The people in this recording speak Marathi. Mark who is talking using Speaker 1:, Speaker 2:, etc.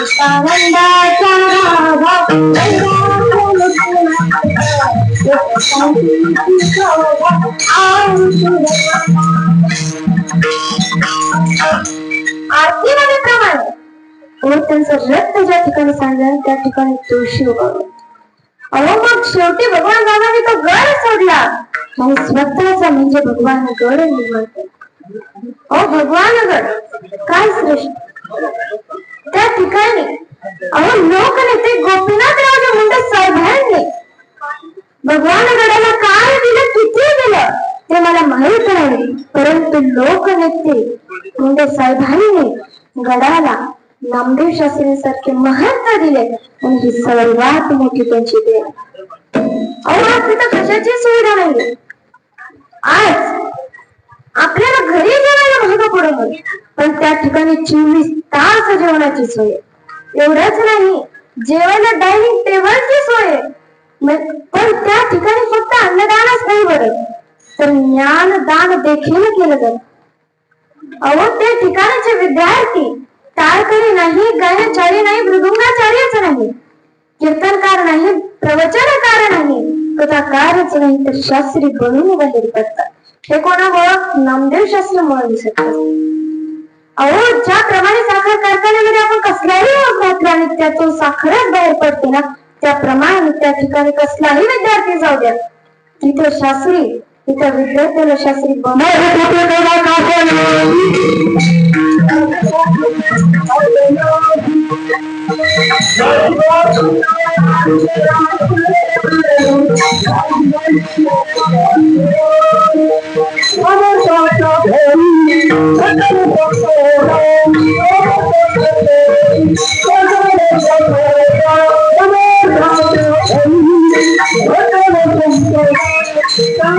Speaker 1: प्रमाणे व त्यांचं रक्त ज्या ठिकाणी सांगेल त्या ठिकाणी तुळशी अहो मग शेवटी भगवान रामाने तो गड सोडला आणि स्वतःचा म्हणजे भगवान गड निवडतो अहो भगवान गड काय श्रेष्ठ ठिकाणी अहो लोकनेते गोपीनाथरावचे मुंडे साहेबांनी भगवान गडाला काय दिलं किती दिलं ते मला माहीत नाही. परंतु लोकनेते मुंडे साहेबांनी गडाला नामदेव शास्त्री सारखे महत्त्व दिले आणि ही सर्वात मोठी त्यांची देण. अहो आज तिथं कशाची सुविधा नाही आज आपल्याला घरी जेवायला महाग पडत पण त्या ठिकाणी चोवीस तास जेवणाची सोय आहे. एवढंच नाही. जेवायला डायनिंग टेबलची सोय पण त्या ठिकाणी फक्त अन्नदानच नाही बरं. तर ज्ञानदान देखील केलं जात अहो त्या ठिकाणचे विद्यार्थी टाळकरी नाही गायनचारी नाही मृदुंगाचार्यच नाही. कीर्तनकार नाही प्रवचनकार नाही कथाकारच नाही तर शास्त्री बनून बाहेर पडतात हे कोणामुळं? नामदेव शास्त्र म्हणून दिसत अहो ज्याप्रमाणे साखर कारखान्यामध्ये आपण कसलाही योग घातला आणि त्यातून साखरच बाहेर पडते ना. त्याप्रमाणे त्या ठिकाणी कसलाही विद्यार्थी जाऊ द्या. तिथे शास्त्री तिथे विद्यार्थ्याला शास्त्री
Speaker 2: Thank Então.